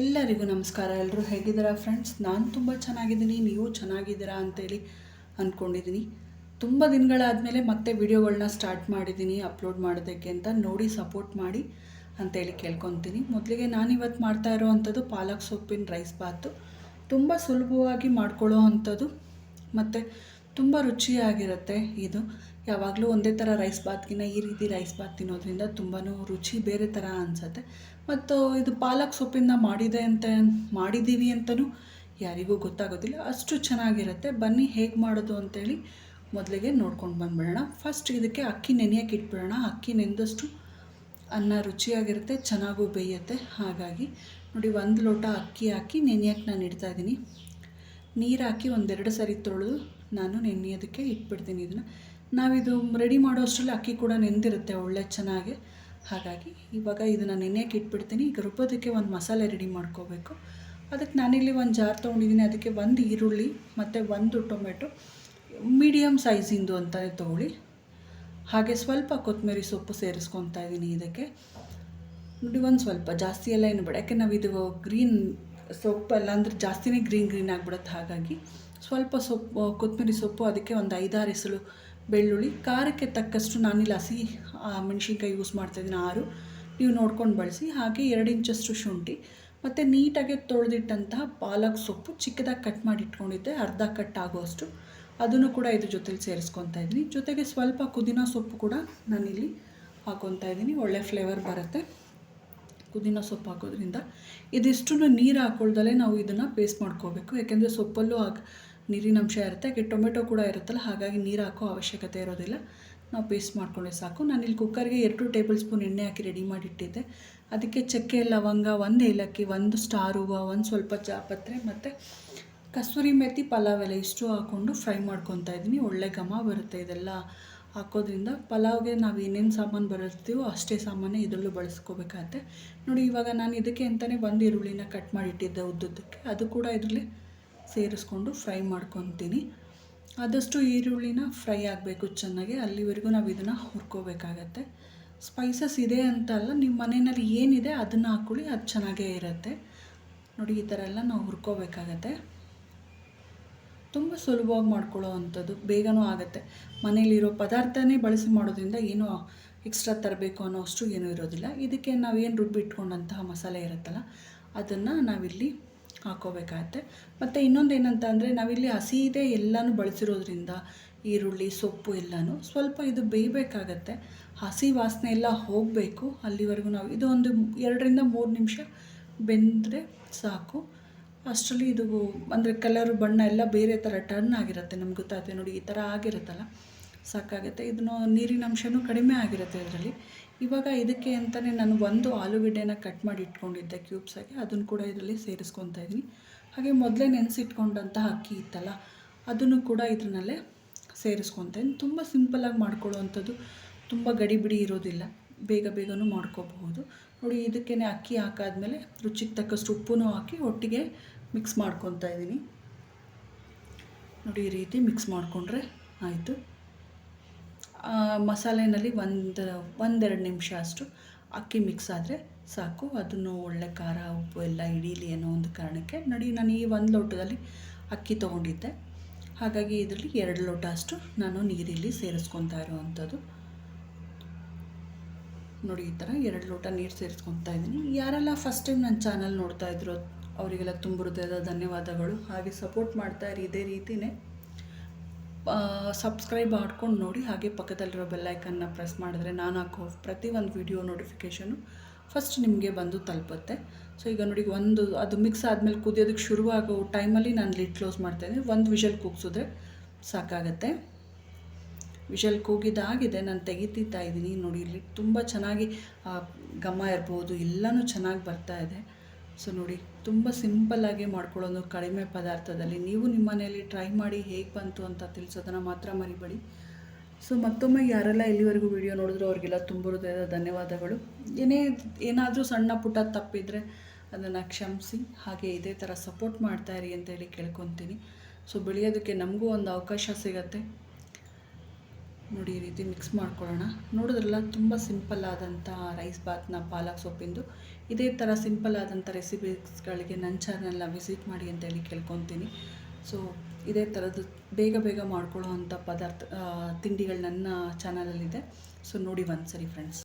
ಎಲ್ಲರಿಗೂ ನಮಸ್ಕಾರ. ಎಲ್ಲರೂ ಹೇಗಿದ್ದೀರಾ ಫ್ರೆಂಡ್ಸ್ ನಾನು ತುಂಬ ಚೆನ್ನಾಗಿದ್ದೀನಿ. ನೀವು ಚೆನ್ನಾಗಿದ್ದೀರಾ ಅಂತೇಳಿ ಅಂದ್ಕೊಂಡಿದ್ದೀನಿ ತುಂಬ ದಿನಗಳಾದಮೇಲೆ ಮತ್ತೆ ವಿಡಿಯೋಗಳನ್ನ ಸ್ಟಾರ್ಟ್ ಮಾಡಿದ್ದೀನಿ ಅಪ್ಲೋಡ್ ಮಾಡೋದಕ್ಕೆ ಅಂತ ನೋಡಿ ಸಪೋರ್ಟ್ ಮಾಡಿ ಅಂತೇಳಿ ಕೇಳ್ಕೊತೀನಿ. ಮೊದಲಿಗೆ ನಾನು ಇವತ್ತು ಮಾಡ್ತಾ ಇರೋವಂಥದ್ದು ಪಾಲಕ್ ಸೊಪ್ಪಿನ ರೈಸ್ ಬಾತು. ತುಂಬ ಸುಲಭವಾಗಿ ಮಾಡ್ಕೊಳ್ಳೋ ಅಂಥದ್ದು. ಮತ್ತು ತುಂಬ ರುಚಿಯಾಗಿರುತ್ತೆ ಇದು. ಯಾವಾಗಲೂ ಒಂದೇ ಥರ ರೈಸ್ ಬಾತ್ಗಿನ ಈ ರೀತಿ ರೈಸ್ ಬಾತ್ ತಿನ್ನೋದ್ರಿಂದ ತುಂಬಾ ರುಚಿ ಬೇರೆ ಥರ ಅನಿಸುತ್ತೆ. ಮತ್ತು ಇದು ಪಾಲಕ್ ಸೊಪ್ಪಿಂದ ಮಾಡಿದೆ ಅಂತ ಮಾಡಿದ್ದೀವಿ ಅಂತಲೂ ಯಾರಿಗೂ ಗೊತ್ತಾಗೋದಿಲ್ಲ. ಅಷ್ಟು ಚೆನ್ನಾಗಿರುತ್ತೆ. ಬನ್ನಿ ಹೇಗೆ ಮಾಡೋದು ಅಂತೇಳಿ ಮೊದಲಿಗೆ ನೋಡ್ಕೊಂಡು ಬಂದ್ಬಿಡೋಣ. ಫಸ್ಟ್ ಇದಕ್ಕೆ ಅಕ್ಕಿ ನೆನೆಯೋಕೆ ಇಟ್ಬಿಡೋಣ. ಅಕ್ಕಿ ನೆಂದಷ್ಟು ಅನ್ನ ರುಚಿಯಾಗಿರುತ್ತೆ, ಚೆನ್ನಾಗೂ ಬೇಯುತ್ತೆ. ಹಾಗಾಗಿ ನೋಡಿ, ಒಂದು ಲೋಟ ಅಕ್ಕಿ ಹಾಕಿ ನೆನೆಯೋಕ್ಕೆ ನಾನು ಇಡ್ತಾ ಇದ್ದೀನಿ. ನೀರು ಹಾಕಿ ಒಂದೆರಡು ಸರಿ ತೊಳೆದು ನಾನು ನೆನೆಯೋದಕ್ಕೆ ಇಟ್ಬಿಡ್ತೀನಿ ಇದನ್ನು. ನಾವಿದು ರೆಡಿ ಮಾಡೋ ಅಷ್ಟರಲ್ಲಿ ಅಕ್ಕಿ ಕೂಡ ನೆಂದಿರುತ್ತೆ ಒಳ್ಳೆ ಚೆನ್ನಾಗಿ. ಹಾಗಾಗಿ ಇವಾಗ ಇದನ್ನು ನೆನೆಯಕ್ಕೆ ಇಟ್ಬಿಡ್ತೀನಿ. ಈಗ ರುಬ್ಬೋದಕ್ಕೆ ಒಂದು ಮಸಾಲೆ ರೆಡಿ ಮಾಡ್ಕೋಬೇಕು. ಅದಕ್ಕೆ ನಾನಿಲ್ಲಿ ಒಂದು ಜಾರ್ ತೊಗೊಂಡಿದ್ದೀನಿ. ಅದಕ್ಕೆ ಒಂದು ಈರುಳ್ಳಿ ಮತ್ತು ಒಂದು ಟೊಮೆಟೊ. ಮೀಡಿಯಮ್ ಸೈಜಿಂದು ಅಂತಲೇ ತೊಗೊಳ್ಳಿ. ಹಾಗೆ ಸ್ವಲ್ಪ ಕೊತ್ತಂಬರಿ ಸೊಪ್ಪು ಸೇರಿಸ್ಕೊತಾ ಇದ್ದೀನಿ ಇದಕ್ಕೆ. ನೋಡಿ, ಒಂದು ಸ್ವಲ್ಪ. ಜಾಸ್ತಿ ಎಲ್ಲ ಏನು ಬಿಡ. ಯಾಕೆ ನಾವು ಇದು ಗ್ರೀನ್ ಸೊಪ್ಪು ಎಲ್ಲ ಅಂದರೆ ಜಾಸ್ತಿನೇ ಗ್ರೀನ್ ಗ್ರೀನ್ ಆಗಿಬಿಡುತ್ತೆ. ಹಾಗಾಗಿ ಸ್ವಲ್ಪ ಸೊಪ್ಪು, ಕೊತ್ತಂಬರಿ ಸೊಪ್ಪು ಅದಕ್ಕೆ ಒಂದು ಐದಾರು ಎಸಳು ಬೆಳ್ಳುಳ್ಳಿ, ಖಾರಕ್ಕೆ ತಕ್ಕಷ್ಟು ನಾನಿಲ್ಲಿ ಹಸಿ ಮೆಣಸಿನ್ಕಾಯಿ ಯೂಸ್ ಮಾಡ್ತಾಯಿದ್ದೀನಿ ಆರು. ನೀವು ನೋಡ್ಕೊಂಡು ಬಳಸಿ, ಹಾಗೆ ಎರಡು ಇಂಚಷ್ಟು ಶುಂಠಿ. ಮತ್ತು ನೀಟಾಗಿ ತೊಳೆದಿಟ್ಟಂತಹ ಪಾಲಕ್ ಸೊಪ್ಪು ಚಿಕ್ಕದಾಗಿ ಕಟ್ ಮಾಡಿ ಇಟ್ಕೊಂಡಿದ್ದೆ, ಅರ್ಧ ಕಟ್ ಆಗೋಷ್ಟು ಅದನ್ನು ಕೂಡ ಇದ್ರ ಜೊತೆಲಿ ಸೇರಿಸ್ಕೊತಾ ಇದ್ದೀನಿ. ಜೊತೆಗೆ ಸ್ವಲ್ಪ ಪುದೀನ ಸೊಪ್ಪು ಕೂಡ ನಾನಿಲ್ಲಿ ಹಾಕೊತಾ ಇದ್ದೀನಿ. ಒಳ್ಳೆ ಫ್ಲೇವರ್ ಬರುತ್ತೆ. ಪುದೀನ ಸೊಪ್ಪು ಹಾಕೋದ್ರಿಂದ. ಇದಿಷ್ಟು ನೀರು ಹಾಕೊಳ್ದಲೇ ನಾವು ಇದನ್ನು ಪೇಸ್ಟ್ ಮಾಡ್ಕೋಬೇಕು. ಯಾಕೆಂದರೆ ಸೊಪ್ಪಲ್ಲೂ ಆಗ ನೀರಿನ ಅಂಶ ಇರುತ್ತೆ, ಹಾಗೆ ಟೊಮೆಟೊ ಕೂಡ ಇರುತ್ತಲ್ಲ, ಹಾಗಾಗಿ ನೀರು ಹಾಕೋ ಅವಶ್ಯಕತೆ ಇರೋದಿಲ್ಲ. ನಾವು ಪೇಸ್ಟ್ ಮಾಡ್ಕೊಂಡ್ರೆ ಸಾಕು. ನಾನಿಲ್ಲಿ ಕುಕ್ಕರ್ಗೆ ಎರಡು ಟೇಬಲ್ ಸ್ಪೂನ್ ಎಣ್ಣೆ ಹಾಕಿ ರೆಡಿ ಮಾಡಿಟ್ಟಿದ್ದೆ. ಅದಕ್ಕೆ ಚಕ್ಕೆ, ಲವಂಗ, ಒಂದು ಏಲಕ್ಕಿ, ಒಂದು ಸ್ಟಾರ್ ಹೂವು, ಒಂದು ಸ್ವಲ್ಪ ಜಾಪತ್ರೆ, ಮತ್ತು ಕಸ್ತೂರಿ ಮೆಥಿ ಪಲಾವ್ ಎಲೆ ಇಷ್ಟು ಹಾಕ್ಕೊಂಡು ಫ್ರೈ ಮಾಡ್ಕೊತಾ ಇದ್ದೀನಿ. ಒಳ್ಳೆ ಘಮ ಬರುತ್ತೆ ಇದೆಲ್ಲ ಹಾಕೋದ್ರಿಂದ. ಪಲಾವ್ಗೆ ನಾವು ಏನೇನು ಸಾಮಾನು ಬರುತ್ತೀವೋ ಅಷ್ಟೇ ಸಾಮಾನೇ ಇದರಲ್ಲೂ ಬಳಸ್ಕೋಬೇಕಾಗತ್ತೆ. ನೋಡಿ, ಇವಾಗ ನಾನು ಇದಕ್ಕೆ ಅಂತಲೇ ಒಂದು ಈರುಳ್ಳಿನ ಕಟ್ ಮಾಡಿಟ್ಟಿದ್ದೆ ಉದ್ದುದ್ದಕ್ಕೆ. ಅದು ಕೂಡ ಇದರಲ್ಲಿ ಸೇರಿಸ್ಕೊಂಡು ಫ್ರೈ ಮಾಡ್ಕೊತೀನಿ. ಆದಷ್ಟು ಈರುಳ್ಳಿನ ಫ್ರೈ ಆಗಬೇಕು ಚೆನ್ನಾಗಿ. ಅಲ್ಲಿವರೆಗೂ ನಾವು ಇದನ್ನು ಹುರ್ಕೋಬೇಕಾಗತ್ತೆ. ಸ್ಪೈಸಸ್ ಇದೆ ಅಂತ ಅಲ್ಲ, ನಿಮ್ಮ ಮನೆಯಲ್ಲಿ ಏನಿದೆ ಅದನ್ನು ಹಾಕ್ಕೊಳ್ಳಿ, ಅದು ಚೆನ್ನಾಗೇ ಇರುತ್ತೆ. ನೋಡಿ, ಈ ಥರ ಎಲ್ಲ ನಾವು ಹುರ್ಕೋಬೇಕಾಗತ್ತೆ. ತುಂಬ ಸುಲಭವಾಗಿ ಮಾಡ್ಕೊಳ್ಳೋ ಅಂಥದ್ದು, ಬೇಗನೂ ಆಗುತ್ತೆ. ಮನೇಲಿರೋ ಪದಾರ್ಥನೇ ಬಳಸಿ ಮಾಡೋದ್ರಿಂದ ಏನೂ ಎಕ್ಸ್ಟ್ರಾ ತರಬೇಕು ಅನ್ನೋ ಅಷ್ಟು ಏನೂ ಇರೋದಿಲ್ಲ. ಇದಕ್ಕೆ ನಾವೇನು ರುಬ್ಬಿಟ್ಕೊಂಡಂತಹ ಮಸಾಲೆ ಇರುತ್ತಲ್ಲ, ಅದನ್ನು ನಾವಿಲ್ಲಿ ಹಾಕೋಬೇಕಾಗತ್ತೆ. ಮತ್ತು ಇನ್ನೊಂದು ಏನಂತ ಅಂದರೆ ನಾವಿಲ್ಲಿ ಹಸಿದೇ ಎಲ್ಲನೂ ಬಳಸಿರೋದ್ರಿಂದ ಈರುಳ್ಳಿ, ಸೊಪ್ಪು ಎಲ್ಲನೂ ಸ್ವಲ್ಪ ಇದು ಬೇಯಬೇಕಾಗತ್ತೆ. ಹಸಿ ವಾಸನೆ ಎಲ್ಲ ಹೋಗಬೇಕು ಅಲ್ಲಿವರೆಗೂ ನಾವು. ಇದು ಒಂದು ಎರಡರಿಂದ ಮೂರು ನಿಮಿಷ ಬೆಂದರೆ ಸಾಕು. ಅಷ್ಟರಲ್ಲಿ ಇದು ಅಂದರೆ ಕಲರು ಬಣ್ಣ ಎಲ್ಲ ಬೇರೆ ಥರ ಟರ್ನ್ ಆಗಿರುತ್ತೆ ನಮ್ಗೆ ಗೊತ್ತಾಗುತ್ತೆ ನೋಡಿ ಈ ಥರ ಆಗಿರುತ್ತಲ್ಲ. ಸಾಕಾಗುತ್ತೆ. ಇದನ್ನು ನೀರಿನ ಅಂಶನೂ ಕಡಿಮೆ ಆಗಿರುತ್ತೆ ಇದರಲ್ಲಿ. ಇವಾಗ ಇದಕ್ಕೆ ಅಂತಲೇ ನಾನು ಒಂದು ಆಲೂಗಡ್ಡೆನ ಕಟ್ ಮಾಡಿ ಇಟ್ಕೊಂಡಿದ್ದೆ ಕ್ಯೂಬ್ಸಾಗಿ ಅದನ್ನು ಕೂಡ ಇದರಲ್ಲಿ ಸೇರಿಸ್ಕೊತಾ ಇದ್ದೀನಿ. ಹಾಗೆ ಮೊದಲೇ ನೆನೆಸಿಟ್ಕೊಂಡಂತಹ ಅಕ್ಕಿ ಇತ್ತಲ್ಲ, ಅದನ್ನು ಕೂಡ ಇದರಲ್ಲೇ ಸೇರಿಸ್ಕೊತಾ ಇದ್ದೀನಿ. ತುಂಬ ಸಿಂಪಲ್ಲಾಗಿ ಮಾಡ್ಕೊಳ್ಳುವಂಥದ್ದು. ತುಂಬ ಗಡಿಬಿಡಿ ಇರೋದಿಲ್ಲ. ಬೇಗ ಬೇಗನೂ ಮಾಡ್ಕೋಬಹುದು. ನೋಡಿ ಇದಕ್ಕೇ ಅಕ್ಕಿ ಹಾಕಾದ್ಮೇಲೆ ರುಚಿಗೆ ತಕ್ಕಷ್ಟು ಉಪ್ಪು ಹಾಕಿ ಒಟ್ಟಿಗೆ ಮಿಕ್ಸ್ ಮಾಡ್ಕೊತಾ ಇದ್ದೀನಿ. ನೋಡಿ, ಈ ರೀತಿ ಮಿಕ್ಸ್ ಮಾಡಿಕೊಂಡ್ರೆ ಆಯಿತು. ಮಸಾಲೆನಲ್ಲಿ ಒಂದು, ಒಂದೆರಡು ನಿಮಿಷ ಅಷ್ಟು ಅಕ್ಕಿ ಮಿಕ್ಸ್ ಆದರೆ ಸಾಕು. ಅದನ್ನು ಒಳ್ಳೆ ಖಾರ, ಉಪ್ಪು ಎಲ್ಲ ಹಿಡೀಲಿ ಅನ್ನೋ ಒಂದು ಕಾರಣಕ್ಕೆ ನೋಡಿ ನಾನು ಈ ಒಂದು ಲೋಟದಲ್ಲಿ ಅಕ್ಕಿ ತೊಗೊಂಡಿದ್ದೆ. ಹಾಗಾಗಿ ಇದರಲ್ಲಿ ಎರಡು ಲೋಟ ಅಷ್ಟು ನಾನು ನೀರಿಲ್ಲಿ ಸೇರಿಸ್ಕೊತಾ ಇರೋವಂಥದ್ದು. ನೋಡಿ, ಈ ಥರ ಎರಡು ಲೋಟ ನೀರು ಸೇರಿಸ್ಕೊತಾ ಇದ್ದೀನಿ. ಯಾರೆಲ್ಲ ಫಸ್ಟ್ ಟೈಮ್ ನನ್ನ ಚಾನಲ್ ನೋಡ್ತಾ ಇದ್ರು, ಅವರಿಗೆಲ್ಲ ತುಂಬ ಹೃದಯದ ಧನ್ಯವಾದಗಳು. ಹಾಗೆ ಸಪೋರ್ಟ್ ಮಾಡ್ತಾ ಇರಿ, ಇದೇ ರೀತಿಯೇ ಸಬ್ಸ್ಕ್ರೈಬ್ ಮಾಡ್ಕೊಂಡು ನೋಡಿ, ಹಾಗೆ ಪಕ್ಕದಲ್ಲಿರೋ ಬೆಲ್ಲೈಕನ್ನ ಪ್ರೆಸ್ ಮಾಡಿದ್ರೆ ನಾನು ಹಾಕೋ ಪ್ರತಿ ಒಂದು ವಿಡಿಯೋ ನೋಟಿಫಿಕೇಷನು ಫಸ್ಟ್ ನಿಮಗೆ ಬಂದು ತಲುಪುತ್ತೆ. ಸೊ ಈಗ ನೋಡಿ, ಒಂದು ಅದು ಮಿಕ್ಸ್ ಆದಮೇಲೆ ಕುದಿಯೋದಕ್ಕೆ ಶುರುವಾಗೋ ಟೈಮಲ್ಲಿ ನಾನು ಲಿಡ್ ಕ್ಲೋಸ್ ಮಾಡ್ತಾಯಿದ್ದೀನಿ ಒಂದು ವಿಷಲ್ ಕೂಗಿಸಿದ್ರೆ ಸಾಕಾಗತ್ತೆ. ವಿಷಲ್ ಕೂಗಿದಾಗಿದೆ, ನಾನು ತೆಗಿತಿತ್ತಾ ಇದ್ದೀನಿ. ನೋಡಿ, ಇಲ್ಲಿ ತುಂಬ ಚೆನ್ನಾಗಿ ಘಮ ಇರ್ಬೋದು, ಎಲ್ಲನೂ ಚೆನ್ನಾಗಿ ಬರ್ತಾ ಇದೆ. ಸೊ ನೋಡಿ, ತುಂಬ ಸಿಂಪಲ್ಲಾಗಿ ಮಾಡ್ಕೊಳ್ಳೋದು ಕಡಿಮೆ ಪದಾರ್ಥದಲ್ಲಿ. ನೀವು ನಿಮ್ಮ ಮನೆಯಲ್ಲಿ ಟ್ರೈ ಮಾಡಿ ಹೇಗೆ ಬಂತು ಅಂತ ತಿಳಿಸೋದನ್ನು ಮಾತ್ರ ಮರಿಬೇಡಿ. ಸೊ ಮತ್ತೊಮ್ಮೆ ಯಾರೆಲ್ಲ ಇಲ್ಲಿವರೆಗೂ ವಿಡಿಯೋ ನೋಡಿದ್ರು ಅವ್ರಿಗೆಲ್ಲ ತುಂಬ ಹೃದಯದ ಧನ್ಯವಾದಗಳು. ಏನೇ, ಏನಾದರೂ ಸಣ್ಣ ಪುಟ್ಟ ತಪ್ಪಿದರೆ ಅದನ್ನು ಕ್ಷಮಿಸಿ, ಹಾಗೆ ಇದೇ ಥರ ಸಪೋರ್ಟ್ ಮಾಡ್ತಾಯಿರಿ ಅಂತೇಳಿ ಕೇಳ್ಕೊತೀನಿ. ಸೊ ಬೆಳೆಯೋದಕ್ಕೆ ನಮಗೂ ಒಂದು ಅವಕಾಶ ಸಿಗತ್ತೆ. ನೋಡಿ ಈ ರೀತಿ ಮಿಕ್ಸ್ ಮಾಡ್ಕೊಳ್ಳೋಣ. ನೋಡಿದ್ರಲ್ಲ, ತುಂಬ ಸಿಂಪಲ್ ಆದಂಥ ರೈಸ್ ಬಾತ್ನ ಪಾಲಕ್ ಸೊಪ್ಪಿಂದು. ಇದೇ ಥರ ಸಿಂಪಲ್ ಆದಂಥ ರೆಸಿಪೀಸ್ಗಳಿಗೆ ನನ್ನ ಚಾನಲ್ನ ವಿಸಿಟ್ ಮಾಡಿ ಅಂತ ಹೇಳಿ ಕೇಳ್ಕೊತೀನಿ. ಸೊ ಇದೇ ಥರದ್ದು ಬೇಗ ಬೇಗ ಮಾಡ್ಕೊಳ್ಳೋ ಅಂಥ ಪದಾರ್ಥ ತಿಂಡಿಗಳು ನನ್ನ ಚಾನಲಲ್ಲಿದೆ ಸೊ ನೋಡಿ ಒಂದ್ಸರಿ ಫ್ರೆಂಡ್ಸ್